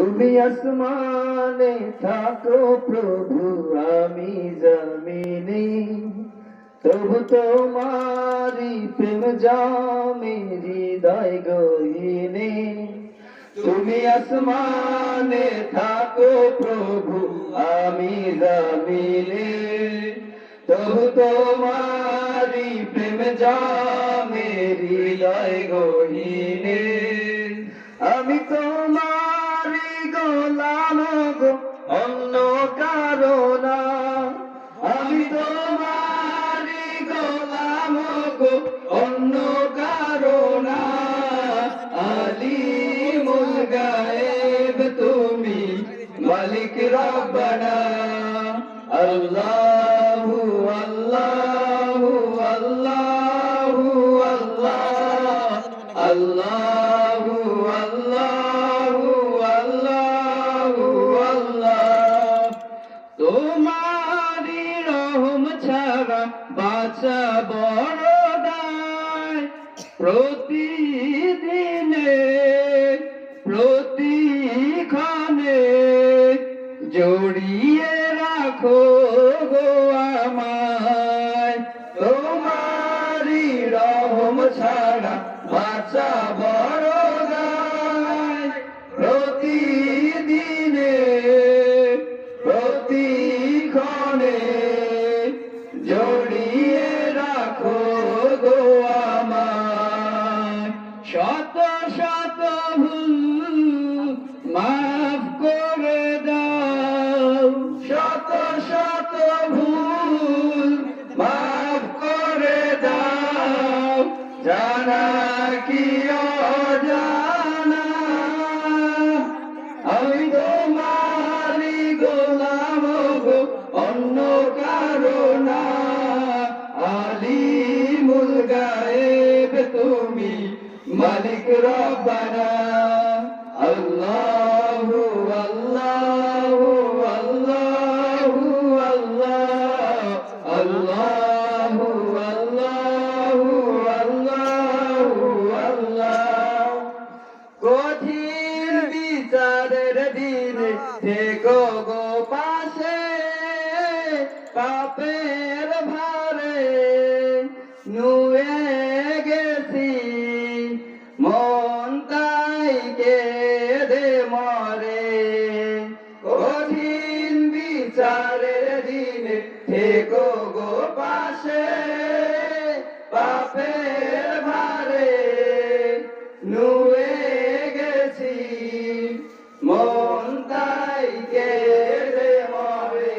তুমি আসমানে থাকো প্রভু, আমি জমিনে। তবু তোমারি প্রেম জামে হৃদয় গহিনে। তুমি আসমানে থাকো প্রভু, আমি জমিনে। তবু তোমারি প্রেম জামে হৃদয় গহিনে। গো অন্য কারণা আমি তোমারি গোলাম গো অন্য কারণা আলী মুল গায়েব তুমি, মালিক রব্বানা। আল্লাহু আল্লাহু আল্লাহু, আল্লাহ। আল্লাহু প্রতিদিনে প্রতিক্ষণে জড়িয়ে রাখো গো আমায়। তোমারি রহম ছাড়া বাঁচা শত শত ভুল মাফ করে দাও। শত শত ভুল মাফ করে দাও। জানা কি অজানা? আমি তোমারি গোলাম গো, অন্য কারণা আলিমুল গায়েব তুমি মালিক রব্বানা, আল্লাহু আল্লাহু আল্লাহু আল্লাহ, আল্লাহু আল্লাহু আল্লাহু আল্লাহ। কঠিন বিচারের দিনে থেকো গো পাশে, পাপের বিচারের দিনে থেকো গো পাশে পাপের ভারে। নুয়ে গেছি মন তাই কেঁদে মরে।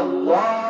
Allah.